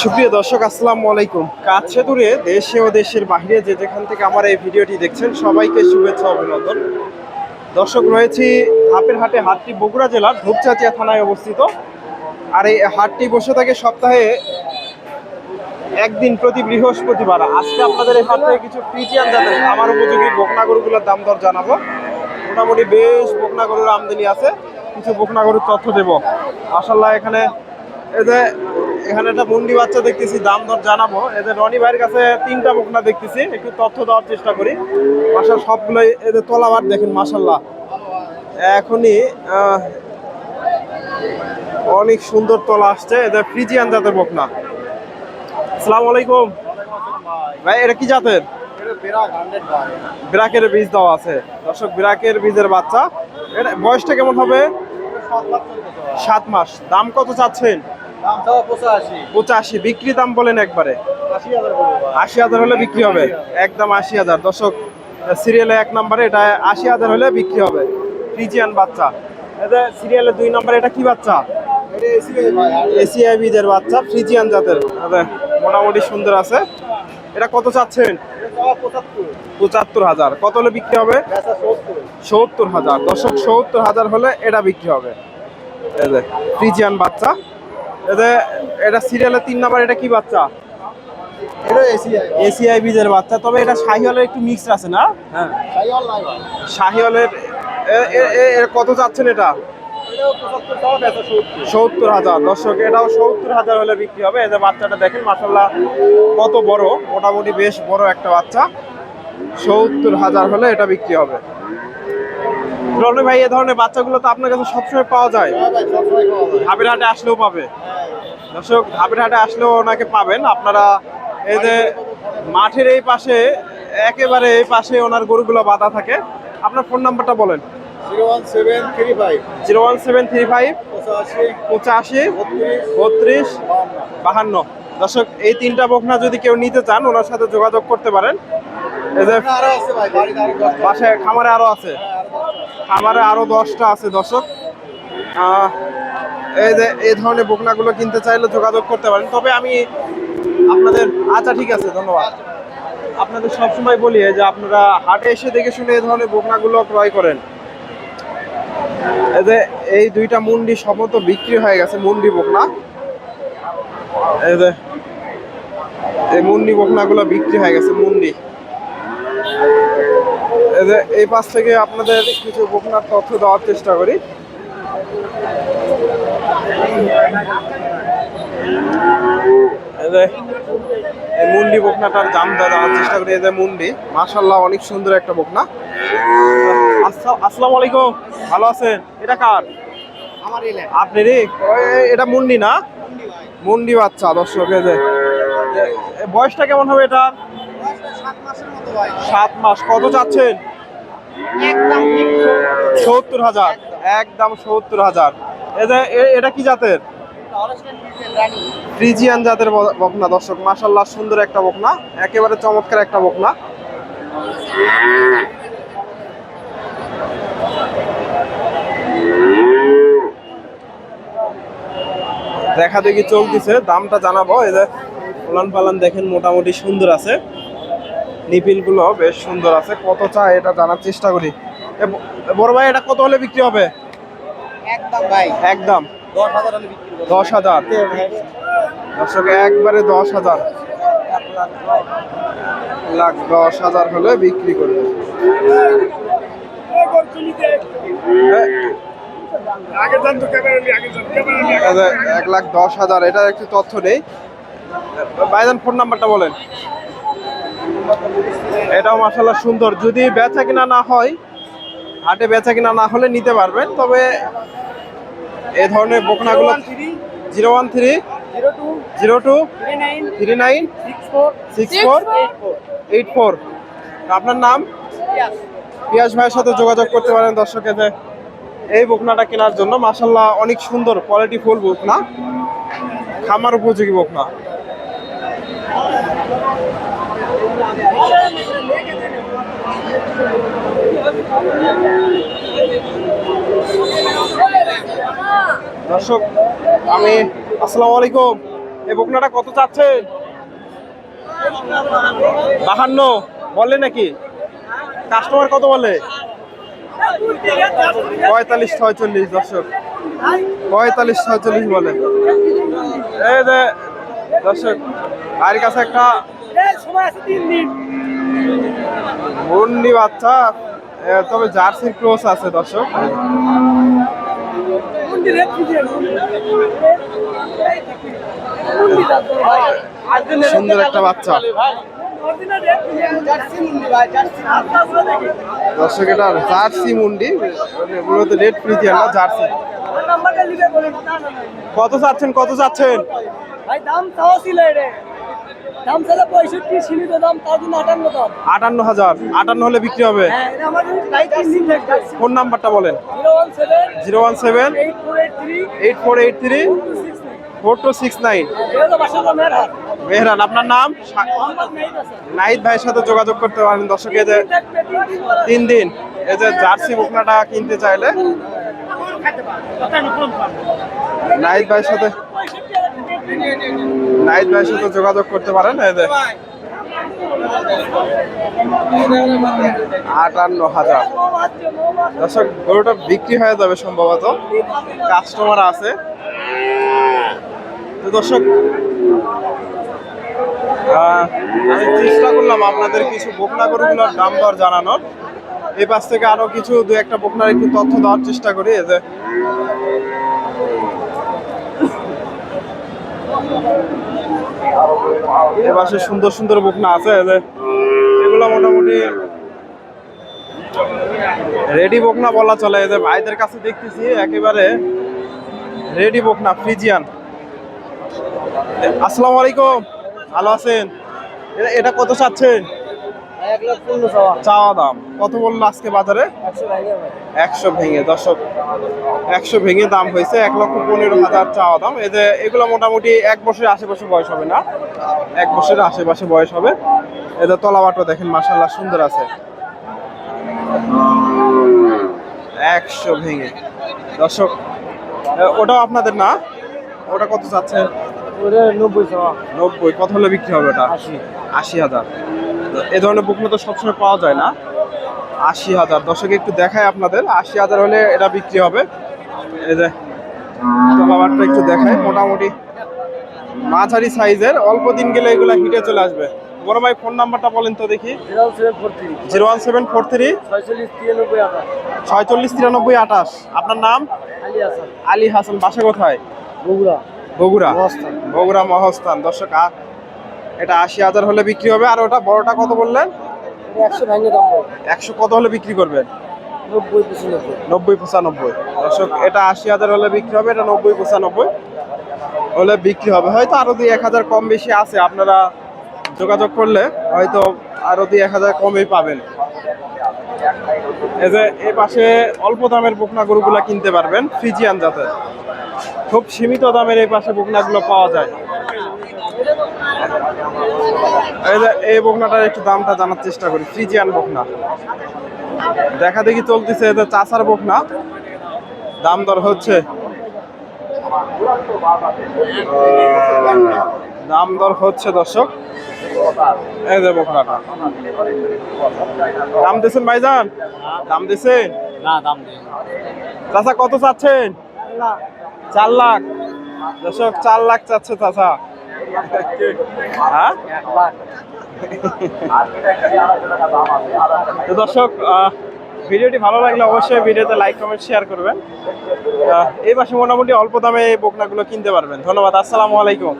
সুপ্রিয় দর্শক, আসসালামু আলাইকুম। কাছে দূরে দেশে ও দেশের বাইরে যে যেখান থেকে আমার এই ভিডিওটি দেখছেন, সবাইকে শুভেচ্ছা অভিনন্দন। দর্শক, রয়েছি হাপের হাটে হাটটি বগুড়া জেলার ধূপচাচিয়া থানায় অবস্থিত। আর এই হাটটি বসে থাকে সপ্তাহে একদিন প্রতি বৃহস্পতিবার। আজকে আপনাদের এই হাট থেকে কিছু ফ্রিজিয়ান জাতের আমার উপযোগী বকনা গরুগুলোর দাম দর জানাব। মোটামুটি বেশ বকনা গরুর আমদানি আছে। কিছু বকনা গরুর তথ্য দেবো। মাসাল্লাহ এখানে এদের এখানে একটা মুন্ডি বাচ্চা দেখতেছি, দাম দর জানাব। এদের রনি ভাইয়ের কাছে তিনটা বকনা দেখতেছি, একটু তথ্য দেওয়ার চেষ্টা করি। মাসা সবগুলোই এদের তলাবার দেখেন মাসাল্লাহ এখনই অনেক সুন্দর তলা আসছে এদের ফ্রিজিয়ান জাতের বকনা আসসালামু আলাইকুম। ভাই, এটা কি জাতের? বিরাকের বীজ দেওয়া আছে। দর্শক, বিরাকের বীজের বাচ্চা। এটা বয়সটা কেমন হবে? সাত মাস। দাম কত চাচ্ছেন? পঁচাশি। বিক্রি দাম বলেন একবারে। আশি হাজার হলে বিক্রি হবে? একদম আশি হাজার। দর্শক সিরিয়ালে এক নম্বরে এটা আশি হাজার হলে বিক্রি হবে। ফ্রিজিয়ান বাচ্চা। এটা সিরিয়ালে দুই নম্বরে এটা কি বাচ্চা? এসিআই বীজের বাচ্চা ফ্রিজিয়ান জাতের। এটা মোটামুটি সুন্দর আছে। এটা কত চাচ্ছেন? পঁচাত্তর। হাজার। কত হলে বিক্রি হবে? সত্তর হাজার। দর্শক সত্তর হাজার হলে এটা বিক্রি হবে। এই যে ফ্রিজিয়ান বাচ্চা। এতে এটা সিরিয়ালের তিন নাম্বার এটা কি বাচ্চা? এসিআই বীজের বাচ্চা। তবে এটা শাহিওয়ালের একটু মিক্স আছে না? শাহিওয়ালের এ- এ- এ- এ কত চাচ্ছেন এটা? সত্তর। হাজার। দর্শক এটাও সত্তর হাজার হলে বিক্রি হবে। এদের বাচ্চাটা দেখেন মাসাল্লাহ কত বড়। মোটামুটি বেশ বড় একটা বাচ্চা। সত্তর হাজার হলে এটা বিক্রি হবে। রনি ভাই এ ধরনের বাচ্চাগুলো তো আপনার কাছে সবসময় পাওয়া যায়। ধাপের হাটে আসলেও পাবে। দর্শক ধাপের হাটে আসলেও ওনাকে পাবেন। আপনারা এই যে মাঠের এই পাশে একেবারে এই পাশে ওনার গরুগুলো বাঁধা থাকে। আপনার ফোন নাম্বারটা বলেন। Zero one seven three five. পঁচাশি। বত্রিশ। বাহান্ন। দর্শক এই তিনটা বকনা যদি কেউ নিতে চান ওনার সাথে যোগাযোগ করতে পারেন। এই যে খামারে আরও আছে। খামারে আরও দশটা আছে, দর্শক। এই যে এই ধরনের বকনাগুলো কিনতে চাইলে যোগাযোগ করতে পারেন। তবে আমি আপনাদের আচ্ছা ঠিক আছে, ধন্যবাদ। আপনাদের সবসময় বলি যে আপনারা হাটে এসে দেখে শুনে এই ধরনের বকনাগুলো ক্রয় করেন। এই এই দুইটা মুন্ডি সমত বিক্রি হয়ে গেছে, মুন্ডি বকনা। এই যে এই মুন্ডি বকনাগুলো বিক্রি হয়ে গেছে, মুন্ডি। এই এই পাশ থেকে আপনাদের কিছু বকনার তথ্য দেওয়ার চেষ্টা করি। মুন্ডি বকনাটার দাম দেওয়ার চেষ্টা করি। যে মুন্ডি মাশাল্লাহ অনেক সুন্দর একটা বকনা আসসা- আসসালামু আলাইকুম। ভালো আছেন? এটা কার? আপনি রে এটা মুন্ডি না? মুন্ডি বাচ্চা দর্শক বয়সটা কেমন হবে এটা সাত মাস। কত চাচ্ছেন? সত্তর হাজার। একদম সত্তর হাজার। এটা কি জাতের? ফ্রিজিয়ান জাতের বকনা দর্শক। মাশাল্লাহ সুন্দর একটা বকনা। একেবারে চমৎকার একটা বকনা। দেখা দেখি চলতেছে। দামটা জানাব। এই যে উলান পালান দেখেন মোটামুটি সুন্দর আছে। নিপিলগুলো বেশ সুন্দর আছে কত চায় এটা জানার চেষ্টা করি বড় ভাই এটা কত হলে বিক্রি হবে একদম ভাই একদম দশ হাজার দর্শক একবারে দশ হাজার লাখ দশ হাজার হলে বিক্রি করবে এক লাখ দশ হাজার এটা একটু তথ্য নেই বাইদান ফোন নাম্বারটা বলেন এটাও মাসাল্লাহ সুন্দর। যদি বেচা কিনা না হয়, হাটে বেচা কিনা না হলে নিতে পারবেন, তবে এ ধরনের বকনাগুলো zero one three, zero two, three nine, six four, eight four. আপনার নাম? পিয়াস ভাইয়ের সাথে যোগাযোগ করতে পারেন দর্শকেদের এই বকনাটা কেনার জন্য। মাসাল্লাহ অনেক সুন্দর কোয়ালিটি ফুল বকনা। খামার উপযোগী বকনা। দর্শক, আমি আসসালামু আলাইকুম। এই বকনাটা কত চাচ্ছেন? বাহান্ন, বলে নাকি? কাস্টমার কত বলে? পঁয়তাল্লিশ, ছয়চল্লিশ, দর্শক। পঁয়তাল্লিশ, ছয়চল্লিশ বলে। দর্শক আর কাছে একটা মুন্ডি বাচ্চা। তবে জার্সির ক্রস আছে দর্শক। সুন্দর একটা বাচ্চা। জার্সি মুন্ডি ভাই জার্সি দর্শক এটা জার্সি মুন্ডি। মানে মূলত রেড ফ্রিজিয়ান না জার্সি? কত চাচ্ছেন কত চাচ্ছেন? ভাই দাম তাও ছিল রে। দাম ছিল পঁয়ষট্টি সীমিত দাম তার জন্য আটান্ন দাম। আটান্ন হাজার আটান্ন হলে বিক্রি হবে। হ্যাঁ ফোন নাম্বারটা বলেন। Zero one seven eight four eight three four two six nine. Mehran. আপনার নাম? নাইদ নাহিদ ভাইয়ের সাথে যোগাযোগ করতে পারেন দর্শক এই যে তিন দিন এই যে জার্সি বুকনাটা কিনতে চাইলে। নাহিদ ভাইয়ের সাথে নাহিদ ভাইয়ের সাথে যোগাযোগ করতে পারেন যে আটান্ন হাজার। দর্শক, গরুটা বিক্রি হয়ে যাবে সম্ভবত। কাস্টমার আছে। তো দর্শক আমি চেষ্টা করলাম আপনাদের কিছু বকনা গরুগুলোর দাম দর জানানোর। এই পাশ থেকে আরও কিছু দু একটা বকনার একটু তথ্য দেওয়ার চেষ্টা করি যে এ পাশে সুন্দর সুন্দর বকনা আছে এগুলো মোটামুটি রেডি বকনা বলা চলে। যে ভাইদের কাছে দেখতেছি, একেবারে রেডি বকনা ফ্রিজিয়ান আসসালামু আলাইকুম। ভালো আছেন? এটা কত চাচ্ছেন এক লাখ পনেরো সওয়া চাওয়া। দাম। কত বলল আজকে বাজারে? একশো ভেঙে দর্শক। একশো ভেঙে দাম হয়েছে এক লক্ষ পনেরো হাজার চাওয়া দাম। এই যে এগুলো মোটামুটি এক বছরের আশেপাশে বয়স হবে না? এক বছরের আশেপাশে বয়স হবে। এদের তলাবাটো দেখেন মাসাল্লাহ সুন্দর আছে। একশো ভেঙে। দর্শক ওটাও আপনাদের না? ওটা কত চাচ্ছেন? নব্বই নব্বই। কত হলে বিক্রি হবে ওটা? আশি। আশি হাজার। এ ধরনের বুকনা তো সবসময় পাওয়া যায় না। আশি হাজার। দর্শক একটু দেখায় আপনাদের। আশি হাজার হলে এটা বিক্রি হবে। এই যে তলাবারটা একটু দেখায় মোটামুটি মাঝারি সাইজের। অল্প দিন গেলে এগুলো হিটে চলে আসবে। বড় ভাই ফোন নাম্বারটা বলেন তো দেখি। Zero one seven four three. ছয়চল্লিশ তিরানব্বই আঠাশ। আপনার নাম? আলী হাসান। আলী হাসান বাসা কোথায়? বগুড়া। বগুড়া। বগুড়া মহস্থান। দর্শক এটা আশি হাজার হলে বিক্রি হবে। আর ওটা বড়টা কত বললেন? একশো ভেঙে দাম একশো কত হলে বিক্রি করবেন? নব্বই পঁচানব্বই। নব্বই পঁচানব্বই। দর্শক এটা আশি হাজার হলে বিক্রি হবে এটা নব্বই পঁচানব্বই হলে বিক্রি হবে। হয়তো আরও দুই এক হাজার কম বেশি আছে আপনারা যোগাযোগ করলে হয়তো আরও দুই এক হাজার কমই পাবেন। এই যে এই পাশে অল্প দামের বকনা গরুগুলা কিনতে পারবেন ফ্রিজিয়ান জাতের। খুব সীমিত দামের এই পাশে বকনাগুলো পাওয়া যায়। এই যে এই বকনাটার একটু দামটা জানার চেষ্টা করি ফ্রিজিয়ান বকনা। দেখা দেখি চলতেছে এদের চাষার বকনা। দাম দর হচ্ছে। দাম দর হচ্ছে দর্শক। এই যে বকনাটা। দাম দিয়েছেন ভাইজান? দাম দিয়েছেন? না দাম চাচা কত চাচ্ছেন? চার লাখ। দর্শক চার লাখ চাচ্ছে চাচা হ্যাঁ তো দর্শক ভিডিওটি ভালো লাগলে অবশ্যই ভিডিওতে লাইক কমেন্ট শেয়ার করবেন। এই মাসে মোটামুটি অল্প দামে এই বোকনাগুলো কিনতে পারবেন। ধন্যবাদ, আসসালামু আলাইকুম।